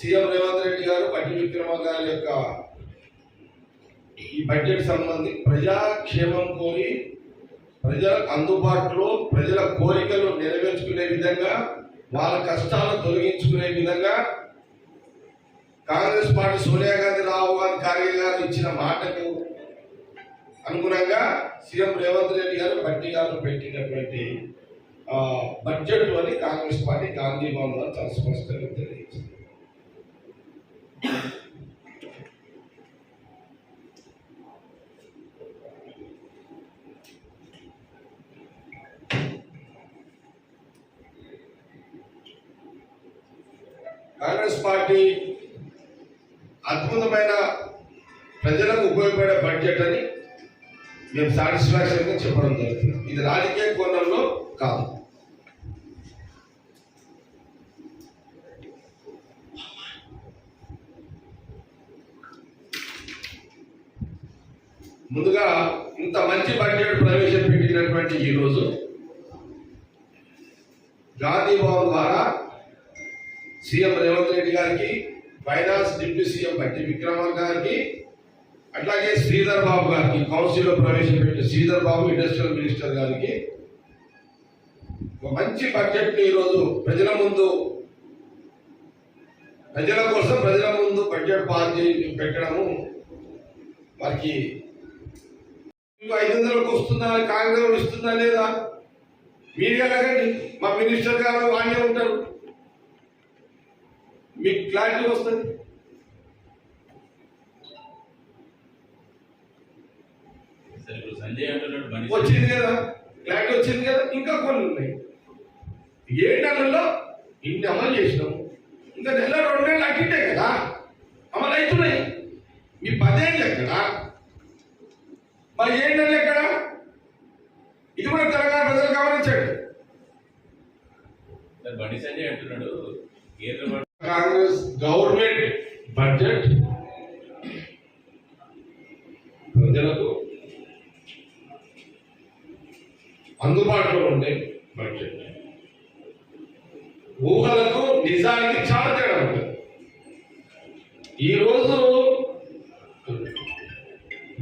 CM Revanth Reddy గారు బట్టి విక్రమ గారి యొక్క ఈ బడ్జెట్ సంబంధి ప్రజాక్షేమం కోరి ప్రజలకు అందుబాటులో ప్రజల కోరికలు నెరవేర్చుకునే విధంగా వాళ్ళ కష్టాలను తొలగించుకునే విధంగా కాంగ్రెస్ పార్టీ సోనియా గాంధీ రాహుల్ గాంధీ ఖార్గే గారు ఇచ్చిన మాటకు అనుగుణంగా సీఎం రేవంత్ రెడ్డి గారు బట్టి గారు పెట్టినటువంటి బడ్జెట్ అని కాంగ్రెస్ పార్టీ గాంధీ భవన్ ద్వారా చాలా స్పష్టంగా కాంగ్రెస్ పార్టీ అద్భుతమైన ప్రజలకు ఉపయోగపడే బడ్జెట్ అని మేము సాటిస్ఫాక్షన్గా చెప్పడం జరుగుతుంది. ఇది రాజకీయ కోణంలో కాదు. ముందుగా ఇంత మంచి బడ్జెట్ ప్రవేశపెట్టినటువంటి ఈ రోజు గాంధీ భవన్ ద్వారా సీఎం రేవంత్ రెడ్డి గారికి ఫైనాన్స్ డిప్యూటీ సీఎం బట్టి విక్రమార్ గారికి అట్లాగే శ్రీధర్ బాబు గారికి కౌన్సిల్లో ప్రవేశపెట్టిన శ్రీధర్ బాబు ఇండస్ట్రియల్ మినిస్టర్ గారికి ఒక మంచి బడ్జెట్ ఈరోజు ప్రజల ముందు ప్రజల కోసం ప్రజల ముందు బడ్జెట్ పాస్ చేసి పెట్టడము వారికి ఐదు వందలకు వస్తుందా కాంగ్రెస్ ఇస్తుందా లేదా? మీరు అడగండి మా మినిస్టర్ గారు వాడే ఉంటారు. మీకు క్లారిటీ వస్తుంది. సరే ఇప్పుడు సంజయ్ అంటున్నాడు బండి వచ్చింది కదా క్లారిటీ వచ్చింది కదా ఇంకా కొన్ని ఉన్నాయి. ఏ నెలల్లో ఇన్ని అమలు చేసినాము. ఇంకా నెల రెండు నెలలు అట్టింటే కదా అమలు అవుతున్నాయి. మీ పదేళ్ళు ఎక్కడ? మరి ఏ నెలలు ఎక్కడ? ఇది కూడా తెలంగాణ ప్రజలు గమనించండి. బండి సంజయ్ అంటున్నాడు కాంగ్రెస్ గవర్నమెంట్ బడ్జెట్ ప్రజలకు అందుబాటులో ఉండే బడ్జెట్. ఊహలకు నిజానికి చాలా తేడా ఉంటుంది. ఈరోజు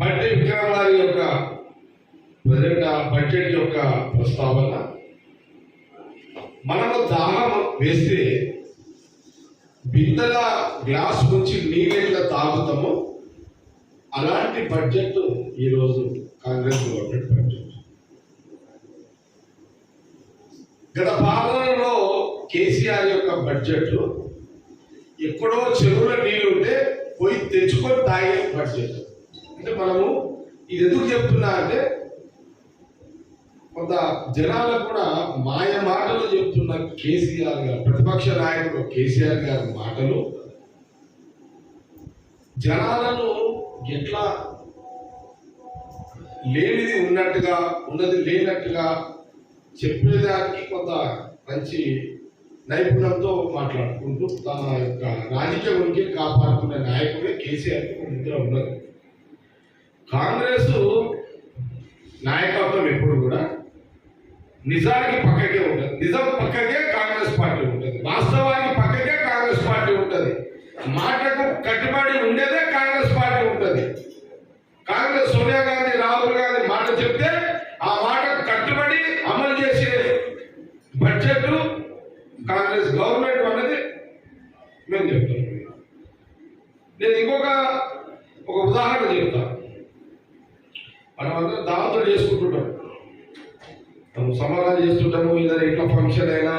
బడ్జెట్ విక్రమారి యొక్క ప్రజెంట్ ఆ బడ్జెట్ యొక్క ప్రస్తావన మనము దాహం వేస్తే బిందెల గ్లాస్ నుంచి నీళ్ళెట్లా తాగుతామో అలాంటి బడ్జెట్ ఈరోజు కాంగ్రెస్ గవర్నమెంట్ బడ్జెట్ గత పాలనలో కేసీఆర్ యొక్క బడ్జెట్ ఎక్కడో చెరువుల నీళ్ళు ఉంటే పోయి తెచ్చుకొని తాగే బడ్జెట్ అంటే మనము ఇది ఎందుకు చెప్తున్నా అంటే కొంత జనాలకు కూడా మాయ మాటలు చెప్తున్న కేసీఆర్ గారు ప్రతిపక్ష నాయకుడు కేసీఆర్ గారి మాటలు జనాలను ఎట్లా లేనిది ఉన్నట్టుగా ఉన్నది లేనట్టుగా చెప్పేదానికి కొంత మంచి నైపుణ్యంతో మాట్లాడుకుంటూ తన యొక్క రాజకీయ ఉనికిని కాపాడుకునే నాయకుడే కేసీఆర్ ముద్ర ఉన్నది. కాంగ్రెస్ నిజానికి పక్కకే ఉంటుంది. నిజం పక్కకే కాంగ్రెస్ పార్టీ ఉంటుంది. వాస్తవానికి పక్కకే కాంగ్రెస్ పార్టీ ఉంటుంది. మాటకు కట్టుబడి ఉండేదే కాంగ్రెస్ పార్టీ ఉంటుంది. కాంగ్రెస్ సోనియా గాంధీ రాహుల్ గాంధీ మాట చెప్తే ఆ మాటకు కట్టుబడి అమలు చేసే బడ్జెట్ కాంగ్రెస్ గవర్నమెంట్ అన్నది మేము చెప్తున్నాం నేను ఇంకొక ఒక ఉదాహరణ చెప్తాను. మనం అందరం దావతులు చేసుకుంటుంటాం. మనం సమాధానం చేస్తుంటాము ఏదైనా ఇంట్లో ఫంక్షన్ అయినా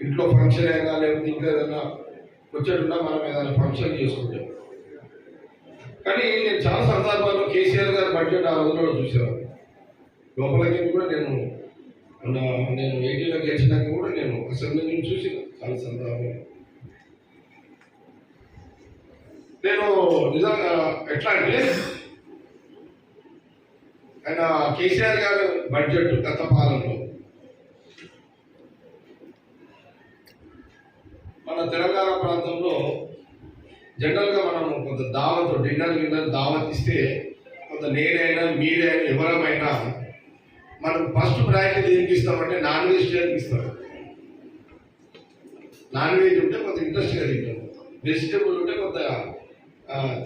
ఇంట్లో ఫంక్షన్ అయినా లేకపోతే ఇంకా ఏదైనా వచ్చేట్టున్నా మనం ఏదైనా ఫంక్షన్ చేసుకుంటాం. కానీ నేను చాలా సందర్భాల్లో కేసీఆర్ గారు బడ్జెట్ ఆ రోజుల్లో చూసాను లోపలికి కూడా నేను మొన్న నేను ఎయిటీలో గెలిచినాక కూడా నేను అసెంబ్లీ నుంచి చూసిన చాలా సందర్భాలు నేను నిజంగా ఎట్లా అంటే ఆయన కేసీఆర్ గారు బడ్జెట్ గత పాలనలో. మన తెలంగాణ ప్రాంతంలో జనరల్గా మనం కొంత దావత్ డిన్నర్ గిన్నర్ దావత్ ఇస్తే కొంత నేనైనా మీరైనా ఎవరమైనా మనం ఫస్ట్ ప్రయారిటీ దేనికి ఇస్తామంటే నాన్ వెజిటేరియన్కి ఇస్తాం. నాన్ వెజ్ ఉంటే కొంత ఇంట్రెస్ట్గా తింటాం. వెజిటేబుల్ ఉంటే కొంత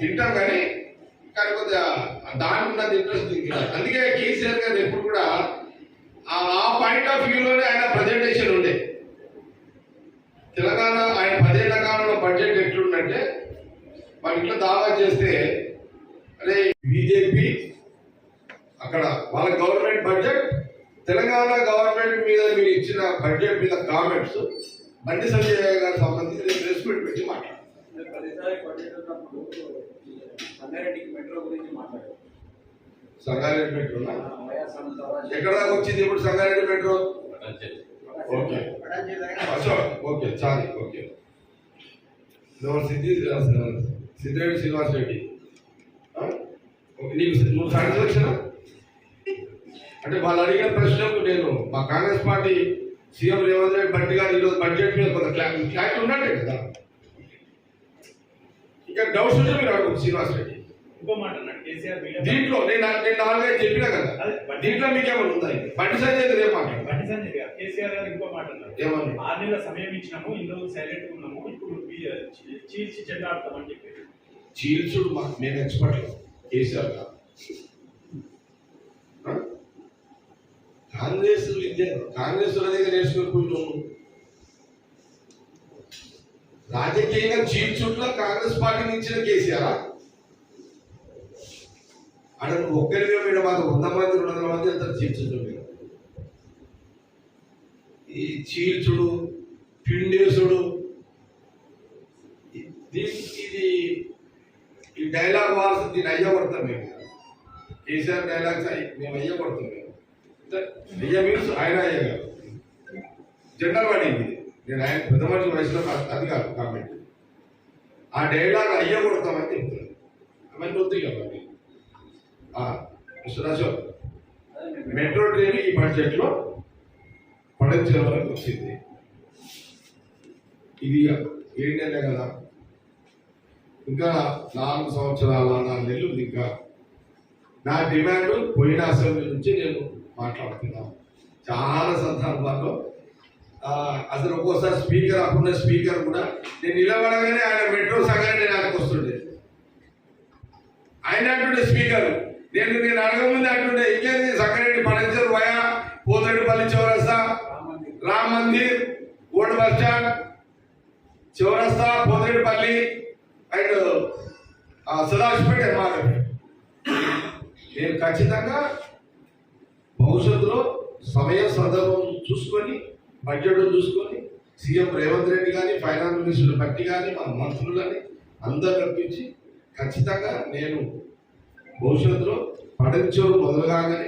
తింటాం కానీ కానీ కొంత దాని ఉన్నది ఇంట్రెస్ట్ అందుకే కేసీఆర్ గారు ఎప్పుడు కూడా ఆ పాయింట్ ఆఫ్ వ్యూలోనే ఆయన ప్రజెంటేషన్ ఉండే. తెలంగాణ ఆయన పదేళ్ళ కాలంలో బడ్జెట్ ఎట్లుందంటే మన ఇంట్లో దావా చేస్తే అరే బీజేపీ అక్కడ వాళ్ళ గవర్నమెంట్ బడ్జెట్ తెలంగాణ గవర్నమెంట్ మీద మీరు ఇచ్చిన బడ్జెట్ మీద కామెంట్స్ బండి సంజయ్ గారి సంబంధించి ప్రెస్ మీట్ పెట్టి మాట్లాడారు సంగారెడ్డికి మెట్రో గురించి మాట్లాడారు. సంగారెడ్డి మెట్రోనా ఎక్కడ దాకా వచ్చింది ఇప్పుడు Sangareddy metro. Okay. Ashok okay చాలు ఓకే. సిద్ధి సిద్ధిరెడ్డి శ్రీనివాస్ రెడ్డి. నీకు నువ్వు సాటిస్ఫాక్షన్ అంటే వాళ్ళు అడిగిన ప్రశ్నకు నేను మా కాంగ్రెస్ పార్టీ సీఎం రేవంత్ రెడ్డి బట్టి గారు ఈరోజు బడ్జెట్ మీద కొంత క్లారిటీ ఉన్నట్టే కదా. ఇంకా డౌట్స్ ఉంటే మీరు అడుగు శ్రీనివాస్ రెడ్డి. ఇంకో మాట అన్నాడు కేసీఆర్ వీడియో దీంట్లో నేను నేను నాలుగైదు చెప్పినా కదా. దీంట్లో మీకేమైనా ఉందా బండి సంజయ్ ఏం మాట్లాడారు బండి సంజయ్ గారు కేసీఆర్ గారు ఇంకో మాట అన్నారు. ఏమన్నా ఆరు నెలల సమయం ఇచ్చినాము రోజులు సైలెంట్ ఉన్నాము ఇప్పుడు చీల్చి చెండాడతామని చెప్పి చీల్చుడు మాకు మేము ఎక్స్పర్ట్ కేసీఆర్ గారు? కాంగ్రెస్ విద్య కాంగ్రెస్ వాళ్ళ దగ్గర నేర్చుకుని పోయినాము రాజకీయంగా చీల్చుట్లో కాంగ్రెస్ పార్టీ ఇచ్చిన కేసీఆర్. అక్కడ నువ్వు ఒక్కరిగా మీరు మాకు వంద మంది రెండు వందల మంది వెళ్తారు చీల్చుడు మీరు. ఈ చీల్చుడు పిండేసుడు దీనికి ఇది ఈ డైలాగ్ వాల్స్ దీన్ని అయ్య కొడతాం మేము. కేసీఆర్ డైలాగ్స్ మేము అయ్య కొడతాం మేము అయ్య మీన్స్ ఆయన అయ్య జెండర్ పడింది నేను ఆయన పెద్ద మనిషి వయసులో అది కాదు కామెంట్. ఆ డైలాగ్ అయ్య కొడతామని చెప్తున్నాను అవన్నీ వద్దు కాబట్టి అశోక్ మెట్రో ట్రైన్ ఈ బడ్జెట్లో పడించే వరకు వచ్చింది. ఇది ఏంటంటే కదా ఇంకా నాలుగు సంవత్సరాల నాలుగు నెలలు ఉంది ఇంకా. నా డిమాండ్ పోయిన అసెంబ్లీ నుంచి నేను మాట్లాడుతున్నాను. చాలా సందర్భాల్లో అసలు ఒక్కోసారి స్పీకర్ అప్పుడున్న స్పీకర్ కూడా నేను నిలబడగానే ఆయన మెట్రో సంగారెడ్డి నాకు వస్తుండే. ఆయన అంటుండే స్పీకర్ నేను నేను అడగముందే అంటుండే ఇంకేంది సంగారెడ్డి పడంచరు వయా పోతడిపల్లి చౌరస్తా Ram Mandir old bus stand చౌరస్తా పోతడిపల్లి అండ్ సదాశివపేట ఎంఆర్ఎఫ్ నేను ఖచ్చితంగా భవిష్యత్తులో సమయ సందర్భం చూసుకొని బడ్జెట్ చూసుకొని సీఎం రేవంత్ రెడ్డి కానీ ఫైనాన్స్ మినిస్టర్ బట్టి కానీ మన మంత్రులని అందరు రప్పించి ఖచ్చితంగా నేను భవిష్యత్తులో పడంచోరు మొదలుగానే